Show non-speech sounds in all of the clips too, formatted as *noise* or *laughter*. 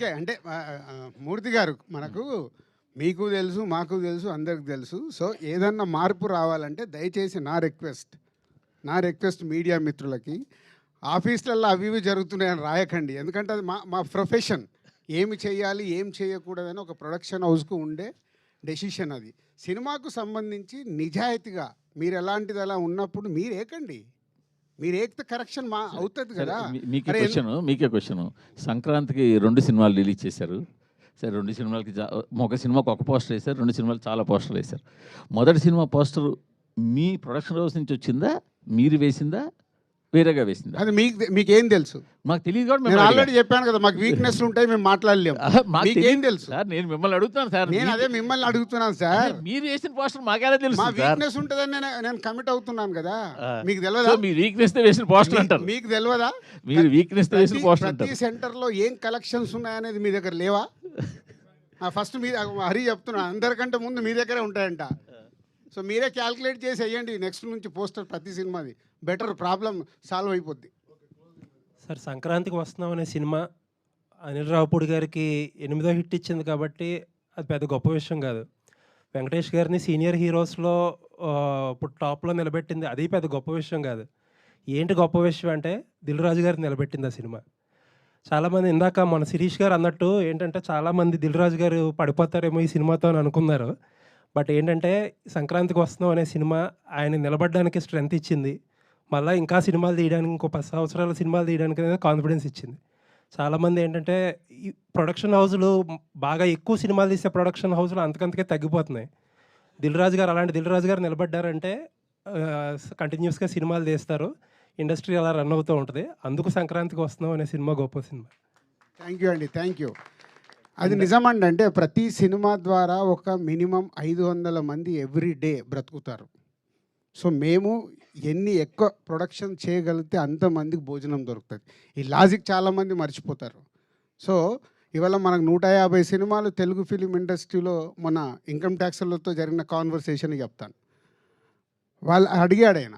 Okay. అంటే మూర్తి గారు మనకు మీకు తెలుసు మాకు తెలుసు అందరికి తెలుసు. సో ఏదన్నా మార్పు రావాలంటే దయచేసి నా రిక్వెస్ట్ నా రిక్వెస్ట్ మీడియా మిత్రులకి ఆఫీసులలో అవి ఇవి జరుగుతున్నాయని రాయకండి. ఎందుకంటే అది మా మా ప్రొఫెషన్. ఏమి చేయాలి ఏం చేయకూడదని ఒక ప్రొడక్షన్ హౌస్కు ఉండే డెసిషన్ అది. సినిమాకు సంబంధించి నిజాయితీగా మీరు ఎలాంటిది అలా ఉన్నప్పుడు మీరు ఏకండి మీరు ఏకితే కరెక్షన్ మా అవుతుంది కదా. మీకే క్వశ్చన్ మీకే క్వశ్చన్ సంక్రాంతికి రెండు సినిమాలు రిలీజ్ చేశారు. సరే రెండు సినిమాలకి ఒక సినిమాకి ఒక పోస్టర్ వేశారు రెండు సినిమాలు చాలా పోస్టర్లు వేశారు. మొదటి సినిమా పోస్టర్ మీ ప్రొడక్షన్ హౌస్ నుంచి వచ్చిందా? మీరు వేసిందా? వేరేగా వేసిందా? అది మీకు మీకేం తెలుసు? మాకు తెలియదు కూడా నేను మిమ్మల్ని ఆల్రెడీ. చెప్పాను కదా మాకు వీక్నెస్ ఉంటాయి మేము మాట్లాడలేము *laughs* మాకు తెలియదు తెలుసు? సార్ నేను మిమ్మల్ని అడుగుతాను సార్. నేను అదే మిమ్మల్ని అడుగుతున్నాను సార్. మీరు వేసిన పోస్టర్ మాకేలా తెలుసు మా వీక్నెస్ ఉంటుందని నేను నేను కమిట్ అవుతున్నాను కదా. మీకు తెలియదా మీ వీక్నెస్తో వేసిన పోస్టర్ అంటారు. మీకు తెలియదా మీరు వీక్నెస్తో వేసిన పోస్టర్ ప్రతి సెంటర్లో ఏం కలెక్షన్స్ ఉన్నాయనేది మీ దగ్గర లేవా? *laughs* ఫస్ట్ మీ హరి చెప్తున్నా అందరికంటే ముందు మీ దగ్గరే ఉంటాయంట. సో మీరే క్యాల్కులేట్ చేసి వేయండి. నెక్స్ట్ నుంచి పోస్టర్ ప్రతి సినిమాది బెటర్ ప్రాబ్లం సాల్వ్ అయిపోద్ది. సార్ సంక్రాంతికి వస్తున్నాం అనే సినిమా అనిల్ రావుపూడి గారికి ఎనిమిదో హిట్ ఇచ్చింది కాబట్టి అది పెద్ద గొప్ప విషయం కాదు. వెంకటేష్ గారిని సీనియర్ హీరోస్లో ఇప్పుడు టాప్లో నిలబెట్టింది అది పెద్ద గొప్ప విషయం కాదు. ఏంటి గొప్ప విషయం అంటే దిల్ రాజు గారిని నిలబెట్టింది ఆ సినిమా. చాలామంది ఇందాక మన శిరీష్ గారు అన్నట్టు ఏంటంటే చాలామంది దిల్ రాజు గారు పడిపోతారేమో ఈ సినిమాతో అని అనుకున్నారు. బట్ ఏంటంటే సంక్రాంతికి వస్తున్నాం అనే సినిమా ఆయన నిలబడడానికి స్ట్రెంత్ ఇచ్చింది. మళ్ళీ ఇంకా సినిమాలు తీయడానికి ఇంకో పది సంవత్సరాల సినిమాలు తీయడానికి అనేది కాన్ఫిడెన్స్ ఇచ్చింది. చాలామంది ఏంటంటే ఈ ప్రొడక్షన్ హౌస్లు బాగా ఎక్కువ సినిమాలు తీసే ప్రొడక్షన్ హౌస్లు అంతకంతకే తగ్గిపోతున్నాయి. దిల్ రాజు గారు అలాంటి దిల్ రాజు గారు నిలబడ్డారంటే కంటిన్యూస్గా సినిమాలు తీస్తారు. ఇండస్ట్రీ అలా రన్ అవుతూ ఉంటుంది. అందుకు సంక్రాంతికి వస్తున్నాం అనే సినిమా గొప్ప సినిమా. థ్యాంక్ యూ అండి. Thank you. అది నిజమండి అంటే ప్రతి సినిమా ద్వారా ఒక మినిమం ఐదు వందల మంది ఎవ్రీ డే బ్రతుకుతారు. సో మేము ఎన్ని ఎక్కువ ప్రొడక్షన్ చేయగలిగితే అంతమందికి భోజనం దొరుకుతుంది. ఈ లాజిక్ చాలామంది మర్చిపోతారు. సో ఇవాళ మనకు నూట యాభై సినిమాలు తెలుగు ఫిలిం ఇండస్ట్రీలో మన ఇన్కమ్ ట్యాక్స్లతో జరిగిన కాన్వర్సేషన్ చెప్తాను. వాళ్ళు అడిగాడు ఆయన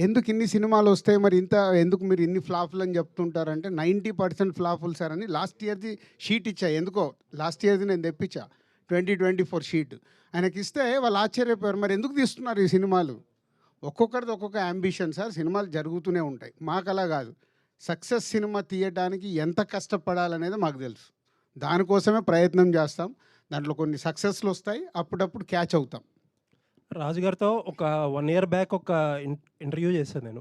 ఎందుకు ఇన్ని సినిమాలు వస్తాయి మరి ఇంత ఎందుకు మీరు ఇన్ని ఫ్లాపులు అని చెప్తుంటారంటే నైంటీ పర్సెంట్ ఫ్లాపులు సార్ అని లాస్ట్ ఇయర్ది షీట్ ఇచ్చా. ఎందుకో? లాస్ట్ ఇయర్ది నేను తెప్పించా. Twenty twenty four sheet. ఆయనకి ఇస్తే వాళ్ళు ఆశ్చర్యపోయారు. మరి ఎందుకు తీస్తున్నారు ఈ సినిమాలు? ఒక్కొక్కరిది ఒక్కొక్క అంబిషన్ సార్. సినిమాలు జరుగుతూనే ఉంటాయి. మాకు అలా కాదు. సక్సెస్ సినిమా తీయడానికి ఎంత కష్టపడాలనేది మాకు తెలుసు. దానికోసమే ప్రయత్నం చేస్తాం. దాంట్లో కొన్ని సక్సెస్లు వస్తాయి. అప్పుడప్పుడు క్యాచ్ అవుతాం. రాజు గారితో ఒక వన్ ఇయర్ బ్యాక్ ఒక ఇంటర్వ్యూ చేశాను నేను.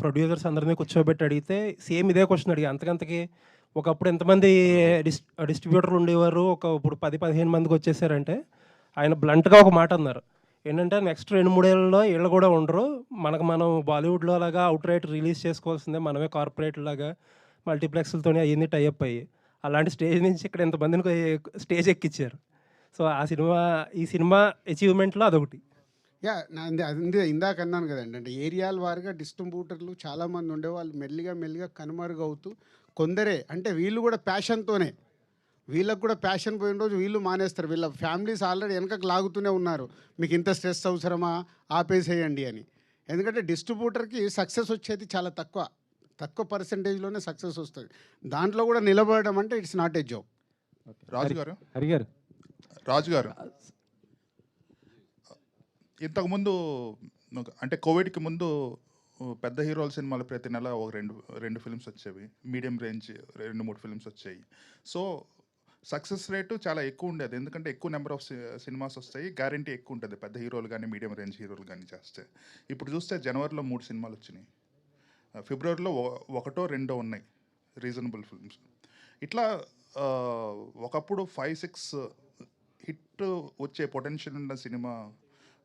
ప్రొడ్యూసర్స్ అందరినీ కూర్చోబెట్టి అడిగితే సేమ్ ఇదే క్వశ్చన్ అడిగా. అంతకంతకి ఒకప్పుడు ఎంతమంది డిస్ డిస్ట్రిబ్యూటర్లు ఉండేవారు? ఒక ఇప్పుడు పది పదిహేను మందికి వచ్చేసారంటే ఆయన బ్లంట్గా ఒక మాట అన్నారు. ఏంటంటే నెక్స్ట్ రెండు మూడేళ్ళలో వీళ్ళు కూడా ఉండరు. మనకు మనం బాలీవుడ్లో అలాగా అవుట్ రైట్ రిలీజ్ చేసుకోవాల్సిందే. మనమే కార్పొరేట్ లాగా మల్టీప్లెక్స్లతోనే అయ్యింది టైఅప్ అయ్యి. అలాంటి స్టేజ్ నుంచి ఇక్కడ ఎంతమందిని స్టేజ్ ఎక్కించారు సో ఆ సినిమా ఈ సినిమా అచీవ్మెంట్లో అదొకటి. యా అది ఇందాక అన్నాను కదండి. అంటే ఏరియాల వారిగా డిస్ట్రిబ్యూటర్లు చాలామంది ఉండే వాళ్ళు మెల్లిగా మెల్లిగా కనుమరుగవుతూ కొందరే అంటే వీళ్ళు కూడా ప్యాషన్తోనే వీళ్ళకు కూడా ప్యాషన్ పోయిన రోజు వీళ్ళు మానేస్తారు. వీళ్ళ ఫ్యామిలీస్ ఆల్రెడీ వెనకకు లాగుతూనే ఉన్నారు. మీకు ఇంత స్ట్రెస్ అవసరమా? ఆపేసేయండి అని. ఎందుకంటే డిస్ట్రిబ్యూటర్కి సక్సెస్ వచ్చేది చాలా తక్కువ. తక్కువ పర్సంటేజ్లోనే సక్సెస్ వస్తుంది. దాంట్లో కూడా నిలబడడం అంటే it's not a job Raju గారు హరి గారు రాజు గారు ఇంతకుముందు అంటే కోవిడ్కి ముందు పెద్ద హీరోల సినిమాలు ప్రతి నెల ఒక రెండు రెండు ఫిల్మ్స్ వచ్చేవి. మీడియం రేంజ్ రెండు మూడు ఫిల్మ్స్ వచ్చాయి. సో సక్సెస్ రేటు చాలా ఎక్కువ ఉండేది. ఎందుకంటే ఎక్కువ నెంబర్ ఆఫ్ సినిమాస్ వస్తాయి. గ్యారంటీ ఎక్కువ ఉంటుంది. పెద్ద హీరోలు కానీ మీడియం రేంజ్ హీరోలు కానీ చేస్తే. ఇప్పుడు చూస్తే జనవరిలో మూడు సినిమాలు వచ్చినాయి. ఫిబ్రవరిలో ఒకటో రెండో ఉన్నాయి. Reasonable films. ఇట్లా ఒకప్పుడు ఫైవ్ సిక్స్ హిట్ వచ్చే పొటెన్షియల్ ఉన్న సినిమా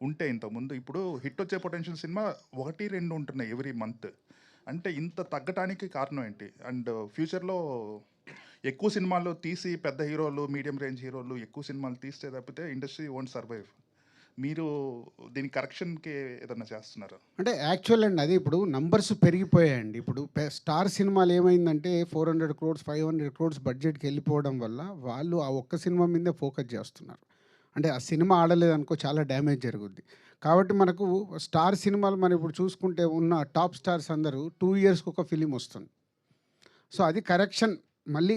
ఉంటే ఇంతకుముందు. ఇప్పుడు హిట్ వచ్చే పొటెన్షియల్ సినిమా ఒకటి రెండు ఉంటున్నాయి ఎవ్రీ మంత్. అంటే ఇంత తగ్గటానికి కారణం ఏంటి? అండ్ ఫ్యూచర్లో ఎక్కువ సినిమాలు తీసి పెద్ద హీరోలు మీడియం రేంజ్ హీరోలు ఎక్కువ సినిమాలు తీస్తే తప్పితే ఇండస్ట్రీ ఓంట్ సర్వైవ్ మీరు దీని కరెక్షన్కి ఏదన్నా చేస్తున్నారు? అంటే యాక్చువల్ అండి అది ఇప్పుడు నంబర్స్ పెరిగిపోయాయండి. ఇప్పుడు స్టార్ సినిమాలు ఏమైందంటే four hundred crores five hundred crores బడ్జెట్కి వెళ్ళిపోవడం వల్ల వాళ్ళు ఆ ఒక్క సినిమా మీదే ఫోకస్ చేస్తున్నారు. అంటే ఆ సినిమా ఆడలేదు అనుకో చాలా డ్యామేజ్ జరుగుద్ది. కాబట్టి మనకు స్టార్ సినిమాలు మనం ఇప్పుడు చూసుకుంటే ఉన్న టాప్ స్టార్స్ అందరూ టూ ఇయర్స్కి ఒక ఫిలిం వస్తుంది. సో అది కరెక్షన్ మళ్ళీ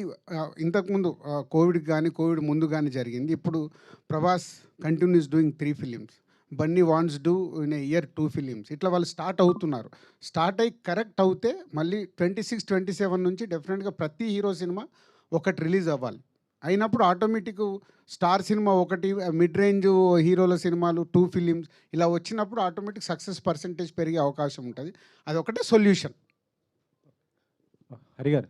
ఇంతకుముందు కోవిడ్ కానీ కోవిడ్ ముందు కానీ జరిగింది. ఇప్పుడు Prabhas continues doing three films Bunny wants do in a year two films ఇట్లా వాళ్ళు స్టార్ట్ అవుతున్నారు. స్టార్ట్ అయ్యి కరెక్ట్ అవుతే మళ్ళీ ట్వంటీ సిక్స్ ట్వంటీ సెవెన్ నుంచి డెఫినెట్గా ప్రతి హీరో సినిమా ఒకటి రిలీజ్ అవ్వాలి. అయినప్పుడు ఆటోమేటిక్ స్టార్ సినిమా ఒకటి మిడ్ రేంజ్ హీరోల సినిమాలు టూ ఫిలిమ్స్ ఇలా వచ్చినప్పుడు ఆటోమేటిక్ సక్సెస్ పర్సంటేజ్ పెరిగే అవకాశం ఉంటుంది. అది ఒకటే సొల్యూషన్. హరిగారు